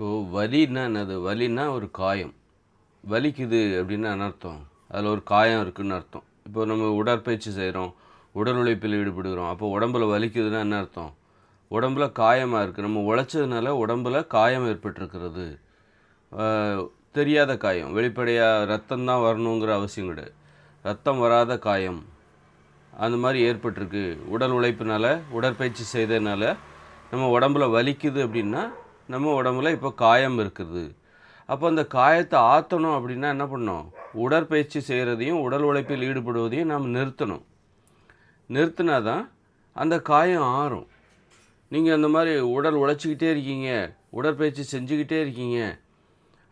இப்போது வலின்னா என்னது? வலின்னா ஒரு காயம். வலிக்குது அப்படின்னா என்ன அர்த்தம்? அதில் ஒரு காயம் இருக்குன்னு அர்த்தம். இப்போ நம்ம உடற்பயிற்சி செய்கிறோம் உடல் உழைப்பில் ஈடுபடுகிறோம் அப்போ உடம்புல வலிக்குதுன்னா என்ன அர்த்தம்? உடம்புல காயமாக இருக்குது நம்ம உழைச்சதுனால உடம்புல காயம் ஏற்பட்டிருக்கிறது. தெரியாத காயம். வெளிப்படையாக ரத்தம் தான் வரணுங்கிற அவசியம் கிடையாது. ரத்தம் வராத காயம். அந்த மாதிரி ஏற்பட்டிருக்கு. உடல் உழைப்பினால் உடற்பயிற்சி செய்ததுனால நம்ம உடம்புல வலிக்குது அப்படின்னா நம்ம உடம்புல இப்போ காயம் இருக்குது. அப்போ அந்த காயத்தை ஆற்றணும் அப்படின்னா என்ன பண்ணணும்? உடற்பயிற்சி செய்கிறதையும் உடல் உழைப்பில் ஈடுபடுவதையும் நாம் நிறுத்தணும். நிறுத்தினா தான் அந்த காயம் ஆறும். நீங்கள் அந்த மாதிரி உடல் உழைச்சிக்கிட்டே இருக்கீங்க உடற்பயிற்சி செஞ்சுக்கிட்டே இருக்கீங்க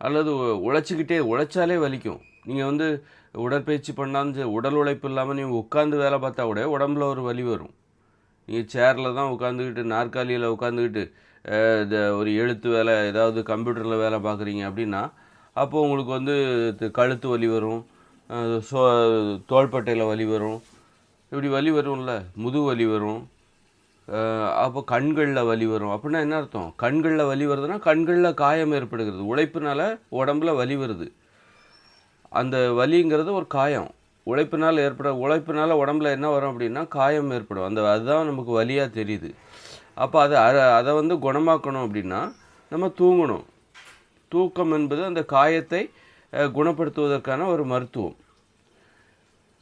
அல்லது உழைச்சிக்கிட்டே உழைச்சாலே வலிக்கும். நீங்கள் வந்து உடற்பயிற்சி பண்ணாலும் உடல் உழைப்பு இல்லாமல் நீங்கள் உட்காந்து வேலை பார்த்தா கூட உடம்புல ஒரு வலி வரும். நீங்கள் சேரில் தான் உட்காந்துக்கிட்டு நாற்காலியில் உட்காந்துக்கிட்டு ஒரு எழுத்து வேலை ஏதாவது கம்ப்யூட்டரில் வேலை பார்க்குறீங்க அப்படின்னா அப்போ உங்களுக்கு வந்து கழுத்து வலி வரும் சோ தோள்பட்டையில் வலி வரும் இப்படி வலி வரும்ல முதுகு வலி வரும் அப்போ கண்களில் வலி வரும். அப்படின்னா என்ன அர்த்தம்? கண்களில் வலி வருதுன்னா கண்களில் காயம் ஏற்படுகிறது. உழைப்புனால உடம்புல வலி வருது. அந்த வலிங்கிறது ஒரு காயம். உழைப்பினால் ஏற்பட உழைப்பினால் உடம்புல என்ன வரும் அப்படின்னா காயம் ஏற்படும். அந்த அதுதான் நமக்கு வலியாக தெரியுது. அப்போ அதை அ- அதை வந்து குணமாக்கணும் அப்படின்னா நம்ம தூங்கணும். தூக்கம் என்பது அந்த காயத்தை குணப்படுத்துவதற்கான ஒரு மருத்துவம்.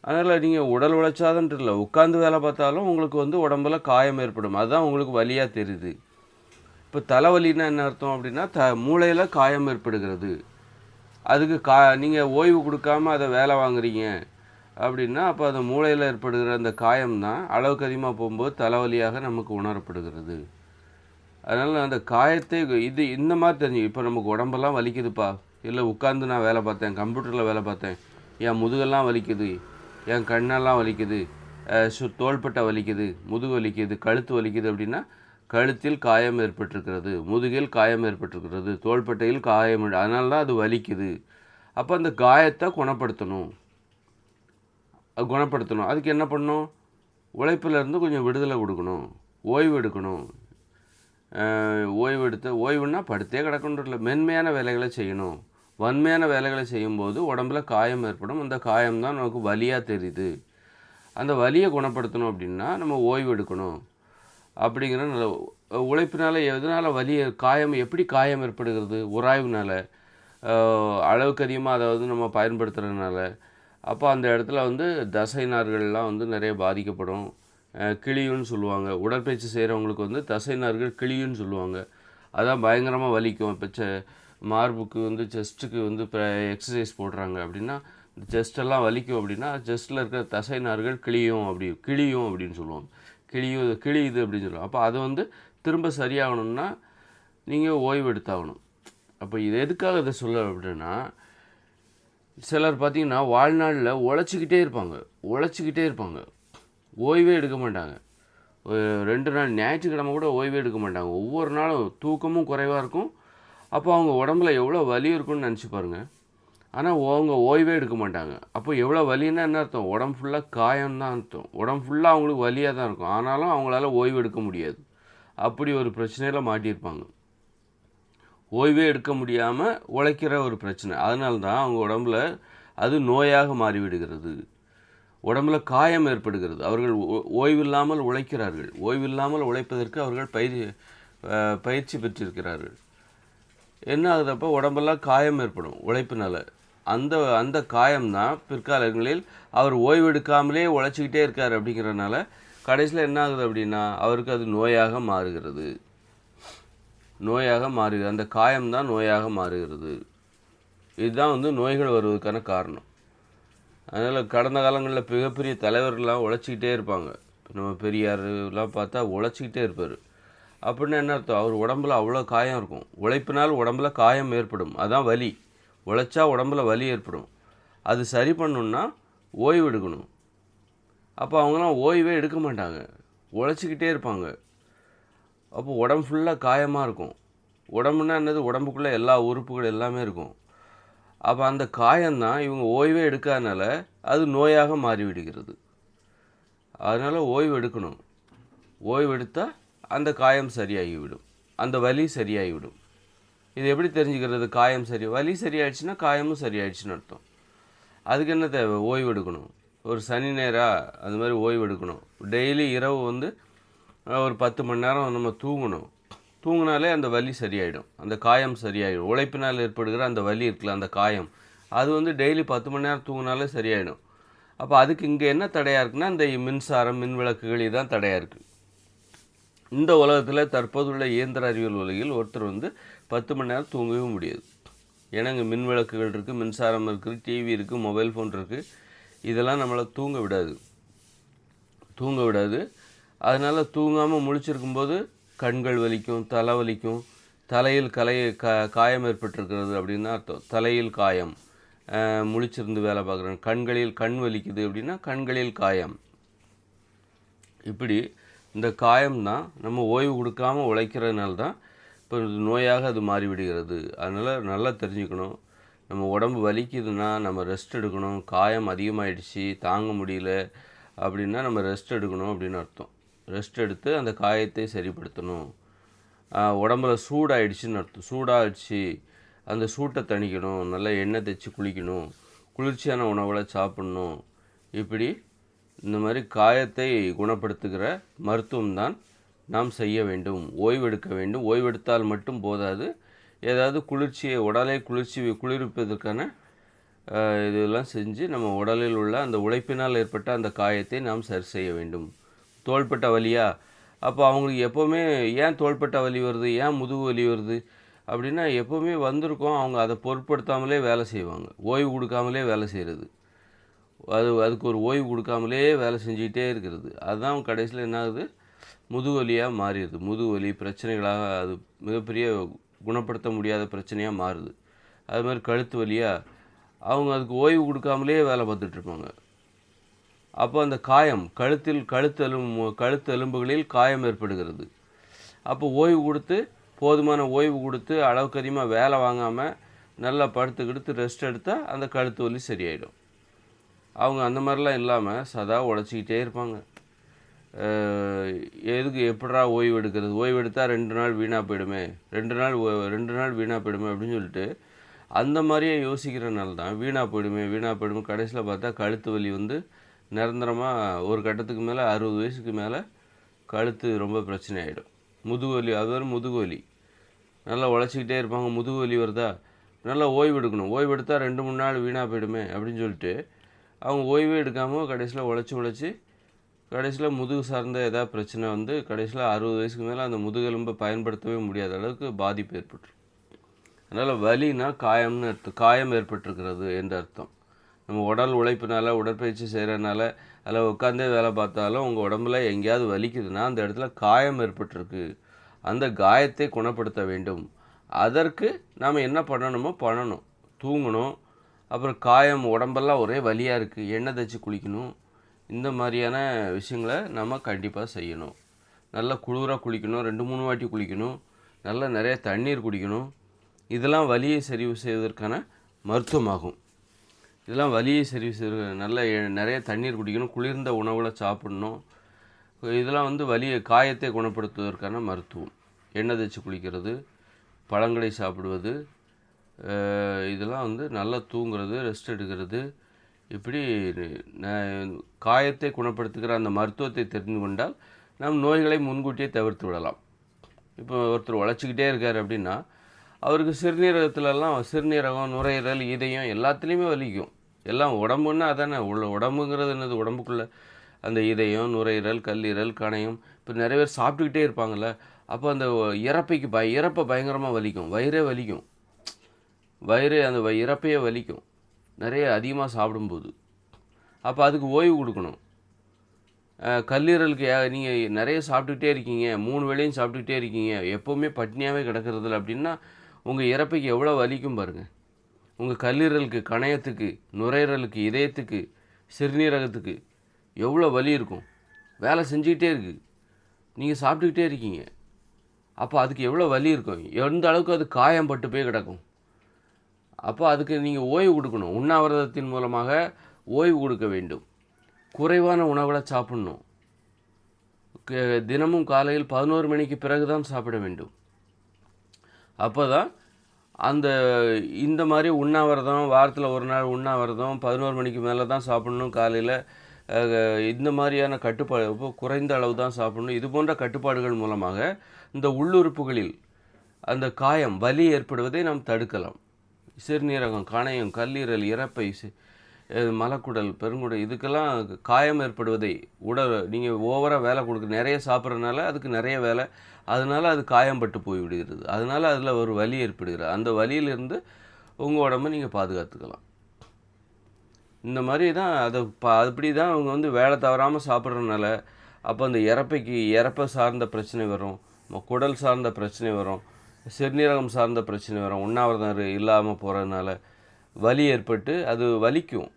அதனால் நீங்கள் உடல் உழைச்சாதன்ட்டு இல்லை உட்காந்து வேலை பார்த்தாலும் உங்களுக்கு வந்து உடம்புல காயம் ஏற்படும். அதுதான் உங்களுக்கு வலியாக தெரியுது. இப்போ தலைவலின்னா என்ன அர்த்தம் அப்படின்னா த மூளையில் காயம் ஏற்படுகிறது. அதுக்கு கா நீங்கள் ஓய்வு கொடுக்காம அதை வேலை வாங்குறீங்க. அப்படின்னா அப்போ அந்த மூளையில் ஏற்படுகிற அந்த காயம் தான் அளவுக்கு அதிகமாக போகும்போது தலைவலியாக நமக்கு உணரப்படுகிறது. அதனால் அந்த காயத்தை இது இந்த மாதிரி தெரிஞ்சு இப்போ நமக்கு உடம்பெல்லாம் வலிக்குதுப்பா. இல்லை உட்காந்து நான் வேலை பார்த்தேன் கம்ப்யூட்டரில் வேலை பார்த்தேன். என் முதுகெல்லாம் வலிக்குது என் கண்ணெல்லாம் வலிக்குது சு தோள்பட்டை வலிக்குது முதுகு வலிக்குது கழுத்து வலிக்குது அப்படின்னா கழுத்தில் காயம் ஏற்பட்டிருக்கிறது முதுகில் காயம் ஏற்பட்டிருக்கிறது தோள்பட்டையில் காயம் அதனால தான் அது வலிக்குது. அப்போ அந்த காயத்தை குணப்படுத்தணும். குணப்படுத்தணும். அதுக்கு என்ன பண்ணணும்? உழைப்பிலேருந்து கொஞ்சம் விடுதலை கொடுக்கணும். ஓய்வு எடுக்கணும். ஓய்வு எடுத்து ஓய்வுன்னா படுத்தே கிடக்கணும் இல்லை மென்மையான வேலைகளை செய்யணும். வன்மையான வேலைகளை செய்யும்போது உடம்புல காயம் ஏற்படும். அந்த காயம் தான் நமக்கு வலியாக தெரியுது. அந்த வலியை குணப்படுத்தணும் அப்படின்னா நம்ம ஓய்வு எடுக்கணும். அப்படிங்கிற நல்ல உழைப்பினால் எதனால் வலி காயம் எப்படி காயம் ஏற்படுகிறது? உராய்வுனால அளவுக்கு அதிகமாக அதாவது நம்ம பயன்படுத்துகிறதுனால அப்போ அந்த இடத்துல வந்து தசை நார்கள்லாம் வந்து நிறைய பாதிக்கப்படும். கிளியுன்னு சொல்லுவாங்க. உடற்பயிற்சி செய்கிறவங்களுக்கு வந்து தசை நார்கள் சொல்லுவாங்க. அதான் பயங்கரமாக வலிக்கும். இப்போ செ மார்புக்கு வந்து செஸ்ட்டுக்கு வந்து இப்போ எக்ஸசைஸ் போடுறாங்க அப்படின்னா இந்த வலிக்கும் அப்படின்னா செஸ்ட்டில் இருக்கிற தசை நார்கள் கிழியும் அப்படி கிழியும் அப்படின்னு சொல்லுவாங்க. கிழியும் கிளியுது அப்படின்னு சொல்லுவாங்க. அப்போ அது வந்து திரும்ப சரியாகணும்னா நீங்கள் ஓய்வு எடுத்தாகணும் அப்போ இது எதுக்காக இதை சொல்ல அப்படின்னா சிலர் பார்த்திங்கன்னா வாழ்நாளில் உழைச்சிக்கிட்டே இருப்பாங்க. உழைச்சிக்கிட்டே இருப்பாங்க. ஓய்வே எடுக்க மாட்டாங்க. ஒரு ரெண்டு நாள் ஞாயிற்றுக்கிழமை கூட ஓய்வே எடுக்க மாட்டாங்க. ஒவ்வொரு நாளும் தூக்கமும் குறைவாக இருக்கும். அப்போ அவங்க உடம்புல எவ்வளோ வலி இருக்கும்னு நினச்சி பாருங்க. ஆனால் அவங்க ஓய்வே எடுக்க மாட்டாங்க. அப்போ எவ்வளோ வலின்னா என்ன அர்த்தம்? உடம்பு ஃபுல்லாக காயம் தான் அர்த்தம். உடம்பு ஃபுல்லாக அவங்களுக்கு வலியாக தான் இருக்கும். ஆனாலும் அவங்களால ஓய்வு எடுக்க முடியாது. அப்படி ஒரு பிரச்சனையில் மாட்டியிருப்பாங்க. ஓய்வே எடுக்க முடியாமல் உழைக்கிற ஒரு பிரச்சனை. அதனால தான் அவங்க உடம்புல அது நோயாக மாறிவிடுகிறது. உடம்புல காயம் ஏற்படுகிறது. அவர்கள் ஓ- ஓய்வில்லாமல் உழைக்கிறார்கள். ஓய்வில்லாமல் உழைப்பதற்கு அவர்கள் பயிற்சி பயிற்சி பெற்றிருக்கிறார்கள். என்ன ஆகுதப்போ? உடம்பெல்லாம் காயம் ஏற்படும். உழைப்பினால். அந்த அந்த காயம்தான் பிற்காலங்களில் அவர் ஓய்வு எடுக்காமலே உழைச்சிக்கிட்டே இருக்கார் அப்படிங்கிறனால கடைசியில் என்ன ஆகுது அப்படின்னா அவருக்கு அது நோயாக மாறுகிறது. நோயாக மாறுகிறது. அந்த காயம்தான் நோயாக மாறுகிறது. இதுதான் வந்து நோய்கள் வருவதற்கான காரணம். அதனால் கடந்த காலங்களில் மிகப்பெரிய தலைவர்கள்லாம் உழைச்சிக்கிட்டே இருப்பாங்க. இப்போ நம்ம பெரியார்லாம் பார்த்தா உழைச்சிக்கிட்டே இருப்பார். அப்படின்னா என்ன அர்த்தம்? அவர் உடம்புல அவ்வளோ காயம் இருக்கும். உழைப்பினால் உடம்புல காயம் ஏற்படும். அதான் வலி. உழைச்சா உடம்புல வலி ஏற்படும். அது சரி பண்ணணுன்னா ஓய்வு எடுக்கணும். அப்போ அவங்களாம் ஓய்வே எடுக்க மாட்டாங்க. உழைச்சிக்கிட்டே இருப்பாங்க. அப்போ உடம்பு ஃபுல்லாக காயமாக இருக்கும். உடம்புனா என்னது? உடம்புக்குள்ளே எல்லா உறுப்புகள் எல்லாமே இருக்கும். அப்போ அந்த காயம்தான் இவங்க ஓய்வே எடுக்காதனால அது நோயாக மாறிவிடுகிறது. அதனால் ஓய்வு எடுக்கணும். ஓய்வு எடுத்தால் அந்த காயம் சரியாகிவிடும். அந்த வலி சரியாகிவிடும். இது எப்படி தெரிஞ்சுக்கிறது? காயம் சரி வலி சரியாயிடுச்சுன்னா காயமும் சரியாயிடுச்சுன்னு அர்த்தம். அதுக்கு என்ன தேவை? ஓய்வு எடுக்கணும். ஒரு சனி நேராக அது மாதிரி ஓய்வு எடுக்கணும். டெய்லி இரவு வந்து ஒரு பத்து மணி நேரம் நம்ம தூங்கணும். தூங்கினாலே அந்த வலி சரியாயிடும். அந்த காயம் சரியாயிடும். உழைப்பினால் ஏற்படுகிற அந்த வலி இருக்குல்ல அந்த காயம். அது வந்து டெய்லி பத்து மணி நேரம் தூங்கினாலே சரியாயிடும். அப்போ அதுக்கு இங்கே என்ன தடையாக இருக்குன்னா இந்த மின்சாரம் மின் விளக்குகள் இதுதான் தடையாக இருக்குது இந்த உலகத்தில் தற்போதுள்ள இயந்திர அறிவியல் உலகில் ஒருத்தர் வந்து பத்து மணி நேரம் தூங்கவே முடியாது. ஏன்னா இங்கே மின் விளக்குகள் இருக்குது மின்சாரம் இருக்குது டிவி இருக்குது மொபைல் ஃபோன் இருக்குது இதெல்லாம் நம்மளை தூங்க விடாது. தூங்க விடாது. அதனால் தூங்காமல் முழிச்சிருக்கும்போது கண்கள் வலிக்கும் தலை வலிக்கும். தலையில் கலை க காயம் ஏற்பட்டிருக்கிறது அப்படின்னு அர்த்தம். தலையில் காயம். முழிச்சிருந்து வேலை பார்க்குறேன். கண்களில் கண் வலிக்குது அப்படின்னா கண்களில் காயம். இப்படி இந்த காயம் தான் நம்ம ஓய்வு கொடுக்காம உழைக்கிறதுனால தான் இப்போ நோயாக அது மாறிவிடுகிறது. அதனால் நல்லா தெரிஞ்சுக்கணும். நம்ம உடம்பு வலிக்குதுன்னா நம்ம ரெஸ்ட் எடுக்கணும். காயம் அதிகமாகிடுச்சு தாங்க முடியல அப்படின்னா நம்ம ரெஸ்ட் எடுக்கணும் அப்படின்னு அர்த்தம். ரெஸ்ட் எடுத்து அந்த காயத்தை சரிப்படுத்தணும். உடம்புல சூடாயிடுச்சுன்னு அர்த்தம். சூடாகிடுச்சு அந்த சூட்டை தணிக்கணும் நல்லா எண்ணெய் தேய்ச்சி குளிக்கணும் குளிர்ச்சியான உணவில் சாப்பிடணும். இப்படி இந்த மாதிரி காயத்தை குணப்படுத்துகிற மருத்துவம் தான் நாம் செய்ய வேண்டும். ஓய்வெடுக்க வேண்டும். ஓய்வெடுத்தால் மட்டும் போதாது. ஏதாவது குளிர்ச்சியை உடலை குளிர்ச்சி குளிர்விப்பதற்கான இதெல்லாம் செஞ்சு நம்ம உடலில் உள்ள அந்த உழைப்பினால் ஏற்பட்ட அந்த காயத்தை நாம் சரி செய்ய வேண்டும். தோள்பட்ட வலியா? அப்போ அவங்களுக்கு எப்போவுமே ஏன் தோள்பட்ட வலி வருது? ஏன் முதுகு வலி வருது? அப்படின்னா எப்போவுமே வந்திருக்கோம். அவங்க அதை பொருட்படுத்தாமலே வேலை செய்வாங்க. ஓய்வு கொடுக்காமலே வேலை செய்கிறது அது அதுக்கு ஒரு ஓய்வு கொடுக்காமலே வேலை செஞ்சுக்கிட்டே இருக்கிறது. அதுதான் கடைசியில் என்ன ஆகுது? முதுகுவலியாக மாறிடுது. முதுகுவலி பிரச்சனைகளாக அது மிகப்பெரிய குணப்படுத்த முடியாத பிரச்சனையாக மாறுது. அது மாதிரி கழுத்து வலியாக அவங்க அதுக்கு ஓய்வு கொடுக்காமலே வேலை பார்த்துட்ருப்பாங்க அப்போ அந்த காயம் கழுத்தில் கழுத்து கழுத்து எலும்புகளில் காயம் ஏற்படுகிறது. அப்போ ஓய்வு கொடுத்து போதுமான ஓய்வு கொடுத்து அளவுக்கு அதிகமாக வேலை வாங்காமல் நல்லா படுத்துக்கிடுத்து ரெஸ்ட் எடுத்தால் அந்த கழுத்து வலி சரியாயிடும். அவங்க அந்த மாதிரிலாம் இல்லாமல் சதா உழைச்சிக்கிட்டே இருப்பாங்க. எதுக்கு எப்படா ஓய்வு எடுக்கிறது? ஓய்வு எடுத்தால் ரெண்டு நாள் வீணாக போயிடுமே. ரெண்டு நாள் ஓ- ரெண்டு நாள் வீணாக போயிடுமே அப்படின்னு சொல்லிட்டு அந்த மாதிரியே யோசிக்கிறனால தான் வீணாக போயிடுமே வீணாக போயிடுமே. கடைசியில் பார்த்தா கழுத்து வலி வந்து நிரந்தரமாக ஒரு கட்டத்துக்கு மேலே அறுபது வயசுக்கு மேலே கழுத்து ரொம்ப பிரச்சனை ஆகிடும் முதுகு வலி அது முதுகு வலி நல்லா உழைச்சிக்கிட்டே இருப்பாங்க முதுகு வலி வருதா? நல்லா ஓய்வு எடுக்கணும். ஓய்வு எடுத்தால் ரெண்டு மூணு நாள் வீணாக போயிடுமே அப்படின்னு சொல்லிட்டு அவங்க ஓய்வே எடுக்காமல் கடைசியில் உழைச்சி உழைச்சி கடைசியில் முதுகு சார்ந்த ஏதாவது பிரச்சனை வந்து கடைசியில் அறுபது வயசுக்கு மேலே அந்த முதுகெலும்பை பயன்படுத்தவே முடியாத அளவுக்கு பாதிப்பு ஏற்பட்டுரும். அதனால் வலினா காயம்னு அர்த்தம் காயம் ஏற்பட்டிருக்கிறது என்ற அர்த்தம். நம்ம உடல் உழைப்பினால உடற்பயிற்சி செய்கிறனால அதில் உட்காந்தே வேலை பார்த்தாலும் உங்கள் உடம்புல எங்கேயாவது வலிக்குதுன்னா அந்த இடத்துல காயம் ஏற்பட்டிருக்கு. அந்த காயத்தை குணப்படுத்த வேண்டும். அதற்கு நாம் என்ன பண்ணணுமோ பண்ணணும். தூங்கணும். அப்புறம் காயம் உடம்பெல்லாம் ஒரே வலியாக இருக்குது எண்ணெய் தைச்சி குளிக்கணும். இந்த மாதிரியான விஷயங்களை நம்ம கண்டிப்பாக செய்யணும். நல்லா குளிராக குளிக்கணும். ரெண்டு மூணு வாட்டி குளிக்கணும். நல்லா நிறைய தண்ணீர் குடிக்கணும். இதெல்லாம் வலியை சரிவு செய்வதற்கான மருத்துவமாகும். இதெல்லாம் வலியை சரி நல்ல நிறைய தண்ணீர் குடிக்கணும் குளிர்ந்த உணவுகளை சாப்பிடணும். இதெல்லாம் வந்து வலியை காயத்தை குணப்படுத்துவதற்கான மருத்துவம். எண்ணெய் தேய்ச்சி குளிக்கிறது பழங்களை சாப்பிடுவது இதெல்லாம் வந்து நல்லா தூங்குறது ரெஸ்ட் எடுக்கிறது. இப்படி காயத்தை குணப்படுத்துகிற அந்த மருத்துவத்தை தெரிந்து கொண்டால் நம் நோய்களை முன்கூட்டியே தவிர்த்து விடலாம். இப்போ ஒருத்தர் உழைச்சிக்கிட்டே இருக்கார் அப்படின்னா அவருக்கு சிறுநீரகத்துலலாம் சிறுநீரகம் நுரையீரல் இதயம் எல்லாத்துலேயுமே வலிக்கும். எல்லாம் உடம்புன்னா அதானே? உள்ள உடம்புங்கிறது என்னது? உடம்புக்குள்ளே அந்த இதயம் நுரையீரல் கல்லீரல் கணையம் இப்போ நிறைய பேர் சாப்பிட்டுக்கிட்டே இருப்பாங்கள்ல அப்போ அந்த இறப்பைக்கு பய இறப்பை பயங்கரமாக வலிக்கும். வயிறே வலிக்கும். வயிறு அந்த வ- இறப்பையே வலிக்கும். நிறைய அதிகமாக சாப்பிடும்போது. அப்போ அதுக்கு ஓய்வு கொடுக்கணும். கல்லீரலுக்கு நீங்கள் நிறைய சாப்பிட்டுக்கிட்டே இருக்கீங்க. மூணு வேளையும் சாப்பிட்டுக்கிட்டே இருக்கீங்க. எப்போவுமே பட்னியாகவே கிடக்கிறதில்ல அப்படின்னா உங்கள் இறப்பைக்கு எவ்வளோ வலிக்கும் பாருங்கள் உங்கள் கல்லீரலுக்கு கணையத்துக்கு நுரையீரலுக்கு இதயத்துக்கு சிறுநீரகத்துக்கு எவ்வளோ வலி இருக்கும்? வேலை செஞ்சுக்கிட்டே இருக்குது நீங்கள் சாப்பிட்டுக்கிட்டே இருக்கீங்க. அப்போ அதுக்கு எவ்வளோ வலி இருக்கும்? எந்த அளவுக்கு அது காயம் பட்டு போய் கிடக்கும்? அப்போ அதுக்கு நீங்கள் ஓய்வு கொடுக்கணும். உண்ணாவிரதத்தின் மூலமாக ஓய்வு கொடுக்க வேண்டும். குறைவான உணவுகளை சாப்பிடணும். க- தினமும் காலையில் பதினோரு மணிக்கு பிறகு தான் சாப்பிட வேண்டும். அப்போ தான் அந்த இந்த மாதிரி உண்ணாவிரதம் வாரத்தில் ஒரு நாள் உண்ணாவிரதம் பதினோரு மணிக்கு மேலே தான் சாப்பிடணும் காலையில் இந்த மாதிரியான கட்டுப்பாடு இப்போ குறைந்த அளவு தான் சாப்பிடணும். இது போன்ற கட்டுப்பாடுகள் மூலமாக இந்த உள்ளுறுப்புகளில் அந்த காயம் வலி ஏற்படுவதை நாம் தடுக்கலாம். சிறுநீரகம் கணையம் கல்லீரல் இறப்பை மலக்குடல் பெருங்குடல் இதுக்கெல்லாம் காயம் ஏற்படுவதை உடல் நீங்கள் ஓவராக வேலை கொடுக்க நிறைய சாப்பிட்றதுனால அதுக்கு நிறைய வேலை. அதனால அது காயம்பட்டு போய் விடுகிறது. அதனால் அதில் ஒரு வலி ஏற்படுகிறது. அந்த வலியிலிருந்து உங்கள் உடம்பை நீங்கள் பாதுகாத்துக்கலாம். இந்த மாதிரி தான் அதை பா அப்படி தான் அவங்க வந்து வேலை தவறாமல் சாப்பிட்றதுனால அப்போ அந்த இறப்பைக்கு இறப்பை சார்ந்த பிரச்சனை வரும். குடல் சார்ந்த பிரச்சனை வரும். சிறுநீரகம் சார்ந்த பிரச்சனை வரும். உண்ணாவிரதம் இல்லாமல் போகிறதுனால வலி ஏற்பட்டு அது வலிக்கும்.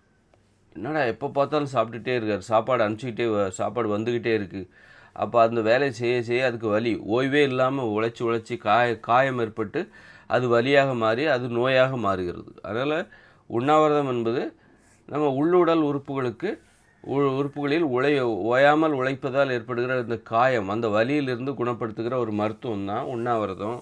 என்னடா எப்போ பார்த்தாலும் சாப்பிட்டுட்டே இருக்கார். சாப்பாடு அனுப்பிச்சிக்கிட்டே சாப்பாடு வந்துக்கிட்டே இருக்குது அப்போ அந்த வேலையை செய்ய செய்ய அதுக்கு வலி. ஓய்வே இல்லாமல் உழைச்சி உழைச்சி காய காயம் ஏற்பட்டு அது வலியாக மாறி அது நோயாக மாறுகிறது. அதனால் உண்ணாவிரதம் என்பது நம்ம உள்ளுடல் உறுப்புகளுக்கு உ- உறுப்புகளில் உழை ஓயாமல் உழைப்பதால் ஏற்படுகிற இந்த காயம் அந்த வலியிலிருந்து குணப்படுத்துகிற ஒரு மருத்துவம் தான் உண்ணாவிரதம்.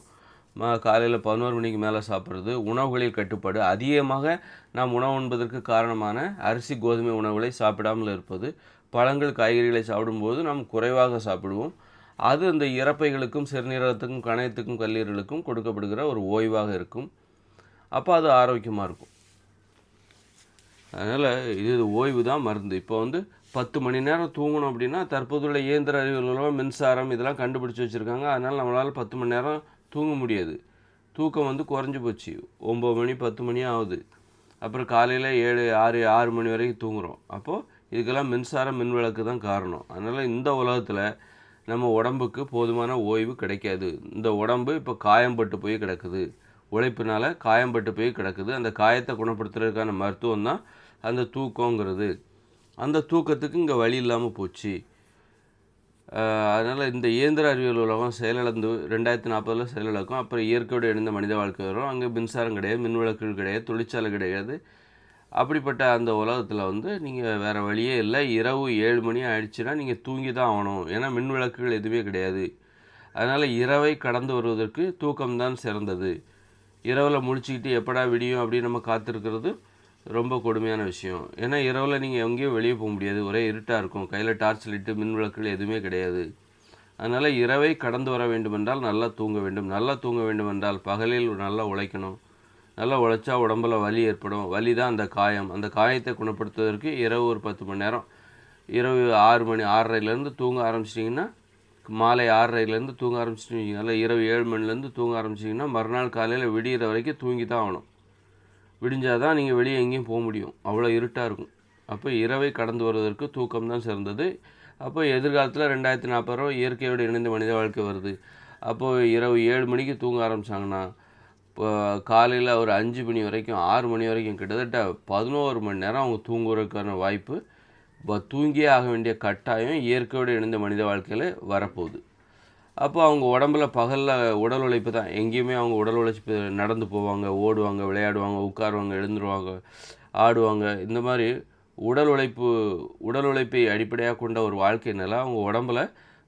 காலையில் பதினோரு மணிக்கு மேலே சாப்பிட்றது உணவுகளில் கட்டுப்பாடு. அதிகமாக நாம் உணவு உண்பதற்கு காரணமான அரிசி கோதுமை உணவுகளை சாப்பிடாமல் இருப்பது பழங்கள் காய்கறிகளை சாப்பிடும்போது நாம் குறைவாக சாப்பிடுவோம். அது அந்த இறப்பைகளுக்கும் சிறுநீரகத்துக்கும் கணையத்துக்கும் கல்லீரலுக்கும் கொடுக்கப்படுகிற ஒரு ஓய்வாக இருக்கும். அப்போ அது ஆரோக்கியமாக இருக்கும். அதனால் இது ஓய்வு தான் மருந்து. இப்போ வந்து பத்து மணி நேரம் தூங்கணும் அப்படின்னா தற்போதுள்ள இயந்திர அறிவியல் மின்சாரம் இதெல்லாம் கண்டுபிடிச்சி வச்சுருக்காங்க. அதனால் நம்மளால் பத்து மணி நேரம் தூங்க முடியாது. தூக்கம் வந்து குறைஞ்சி போச்சு. ஒம்பது மணி பத்து மணி ஆகுது. அப்புறம் காலையில் ஏழு ஆறு ஆறு மணி வரைக்கும் தூங்குறோம். அப்போது இதுக்கெல்லாம் மின்சாரம் மின் விளக்கு தான் காரணம். அதனால் இந்த உலகத்தில் நம்ம உடம்புக்கு போதுமான ஓய்வு கிடைக்காது. இந்த உடம்பு இப்போ காயம்பட்டு போய் கிடக்குது. உழைப்பினால் காயம்பட்டு போய் கிடக்குது. அந்த காயத்தை குணப்படுத்துறதுக்கான மருத்துவம் தான் அந்த தூக்கங்கிறது அந்த தூக்கத்துக்கு இங்கே வழி இல்லாமல் போச்சு. அதனால் இந்த இயந்திர அறிவியல் உலகம் செயலிழந்து ரெண்டாயிரத்தி நாற்பதில் செயலிழக்கும். அப்புறம் இயற்கையோடு இணைந்த மனித வாழ்க்கை வரும். அங்கே மின்சாரம் கிடையாது மின் விளக்குகள் கிடையாது தொழிற்சாலை கிடையாது. அப்படிப்பட்ட அந்த உலகத்தில் வந்து நீங்கள் வேறு வழியே இல்லை. இரவு ஏழு மணி ஆயிடுச்சுன்னா நீங்கள் தூங்கி தான் ஆகணும். ஏன்னா மின் விளக்குகள் எதுவுமே கிடையாது. அதனால் இரவை கடந்து வருவதற்கு தூக்கம்தான் சிறந்தது. இரவில் முழிச்சுக்கிட்டு எப்படா விடியும் அப்படின்னு நம்ம காத்திருக்கிறது ரொம்ப கொடுமையான விஷயம். ஏன்னா இரவில் நீங்கள் எங்கேயும் வெளியே போக முடியாது. ஒரே இருட்டாக இருக்கும். கையில் டார்ச் லைட்டு மின் விளக்குகள் எதுவுமே கிடையாது. அதனால் இரவை கடந்து வர வேண்டுமென்றால் நல்லா தூங்க வேண்டும். நல்லா தூங்க வேண்டுமென்றால் பகலில் நல்லா உழைக்கணும். நல்லா உழைச்சா உடம்புல வலி ஏற்படும். வலி தான் அந்த காயம். அந்த காயத்தை குணப்படுத்துவதற்கு இரவு ஒரு பத்து மணி நேரம். இரவு ஆறு மணி ஆறரைலேருந்து தூங்க ஆரம்பிச்சிட்டிங்கன்னா மாலை ஆறரைலேருந்து தூங்க ஆரம்பிச்சிட்டிங்க. இல்லை இரவு ஏழு மணிலேருந்து தூங்க ஆரம்பிச்சிங்கன்னா மறுநாள் காலையில் விடிகிற வரைக்கும் தூங்கி தான் ஆகணும். விடிஞ்சால் தான் நீங்கள் வெளியே எங்கேயும் போக முடியும். அவ்வளோ இருட்டாக இருக்கும். அப்போ இரவை கடந்து வருவதற்கு தூக்கம் தான் சிறந்தது. அப்போ எதிர்காலத்தில் ரெண்டாயிரத்தி நாற்பது ரூபா இயற்கையோடு இணைந்த மனித வாழ்க்கை வருது. அப்போது இரவு ஏழு மணிக்கு தூங்க ஆரம்பித்தாங்கன்னா இப்போ காலையில் ஒரு அஞ்சு மணி வரைக்கும் ஆறு மணி வரைக்கும் கிட்டத்தட்ட பதினோரு மணி நேரம் அவங்க தூங்குறதுக்கான வாய்ப்பு இப்போ தூங்கியே ஆக வேண்டிய கட்டாயம் இயற்கையோடு இணைந்த மனித வாழ்க்கையில் வரப்போகுது. அப்போ அவங்க உடம்புல பகலில் உடல் உழைப்பு தான். எங்கேயுமே அவங்க உடல் உழைப்பு நடந்து போவாங்க ஓடுவாங்க விளையாடுவாங்க உட்காருவாங்க எழுந்துருவாங்க ஆடுவாங்க. இந்த மாதிரி உடல் உழைப்பு உடல் உழைப்பை அடிப்படையாக கொண்ட ஒரு வாழ்க்கையினால அவங்க உடம்புல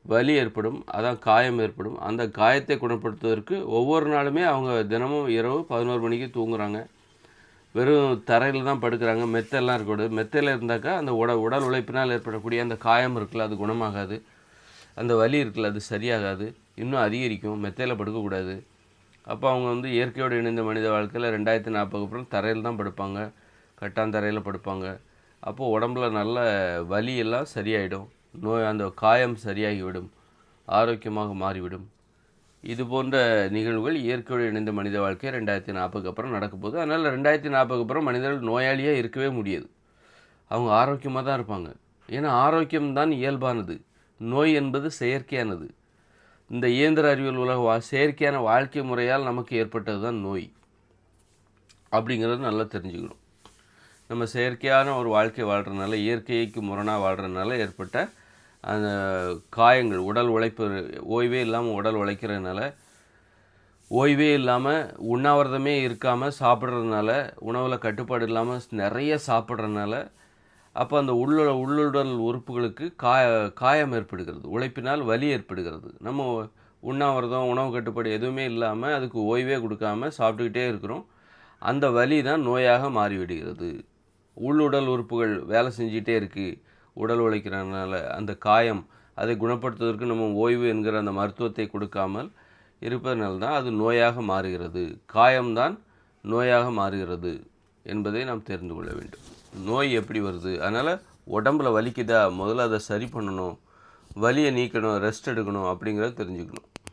வலி ஏற்படும் அதான் காயம் ஏற்படும். அந்த காயத்தை குணப்படுத்துவதற்கு ஒவ்வொரு நாளுமே அவங்க தினமும் இரவு பதினோரு மணிக்கு தூங்குறாங்க. வெறும் தரையில் தான் படுக்கிறாங்க மெத்தெல்லாம் இருக்கக்கூடாது. மெத்தையில் இருந்தாக்கா அந்த உட உடல் உழைப்பினால் ஏற்படக்கூடிய அந்த காயம் இருக்குல்ல அது குணமாகாது. அந்த வலி இருக்குல்ல அது சரியாகாது. இன்னும் அதிகரிக்கும். மெத்தையில் படுக்கக்கூடாது அப்போ அவங்க வந்து இயற்கையோடு இணைந்த மனித வாழ்க்கையில் ரெண்டாயிரத்தி நாற்பதுக்கு அப்புறம் தரையில் தான் படுப்பாங்க. கட்டாந்தரையில் படுப்பாங்க. அப்போது உடம்புல நல்ல வலியெல்லாம் சரியாயிடும். நோய் அந்த காயம் சரியாகிவிடும். ஆரோக்கியமாக மாறிவிடும். இது போன்ற நிகழ்வுகள் இயற்கையோடு இணைந்த மனித வாழ்க்கை ரெண்டாயிரத்தி நாற்பதுக்கு அப்புறம் நடக்க போகுது. அதனால் ரெண்டாயிரத்தி நாற்பதுக்கு அப்புறம் மனிதர்கள் நோயாளியாக இருக்கவே முடியாது. அவங்க ஆரோக்கியமாக தான் இருப்பாங்க. ஏன்னா ஆரோக்கியம்தான் இயல்பானது. நோய் என்பது செயற்கையானது. இந்த இயந்திர அறிவியல் உலக வா செயற்கையான வாழ்க்கை முறையால் நமக்கு ஏற்பட்டது தான் நோய். அப்படிங்கிறது நல்லா தெரிஞ்சுக்கணும். நம்ம செயற்கையான ஒரு வாழ்க்கை வாழ்கிறனால இயற்கைக்கு முரணாக வாழ்கிறதுனால ஏற்பட்ட அந்த காயங்கள் உடல் உழைப்பு ஓய்வே இல்லாமல் உடல் உழைக்கிறதுனால ஓய்வே இல்லாமல் உண்ணாவிரதமே இருக்காமல் சாப்பிட்றதுனால உணவில் கட்டுப்பாடு இல்லாமல் நிறைய சாப்பிட்றதுனால அப்போ அந்த உள்ள உள்ளுடல் உறுப்புகளுக்கு காய காயம் ஏற்படுகிறது. உழைப்பினால் வலி ஏற்படுகிறது. நம்ம உண்ணாவிரதம் உணவு கட்டுப்பாடு எதுவுமே இல்லாமல் அதுக்கு ஓய்வே கொடுக்காம சாப்பிட்டுக்கிட்டே இருக்கிறோம். அந்த வலி தான் நோயாக மாறிவிடுகிறது. உள்ளுடல் உறுப்புகள் வேலை செஞ்சிகிட்டே இருக்குது உடல் உழைக்கிறதுனால அந்த காயம் அதை குணப்படுத்துவதற்கு நம்ம ஓய்வு என்கிற அந்த மருத்துவத்தை கொடுக்காமல் இருப்பதனால தான் அது நோயாக மாறுகிறது. காயம்தான் நோயாக மாறுகிறது என்பதை நாம் தெரிந்து கொள்ள வேண்டும். நோய் எப்படி வருது? அதனால் உடம்புல வலிக்குதா? முதல்ல அதை சரி பண்ணணும். வலியை நீக்கணும் ரெஸ்ட் எடுக்கணும் அப்படிங்கிறத தெரிஞ்சுக்கணும்.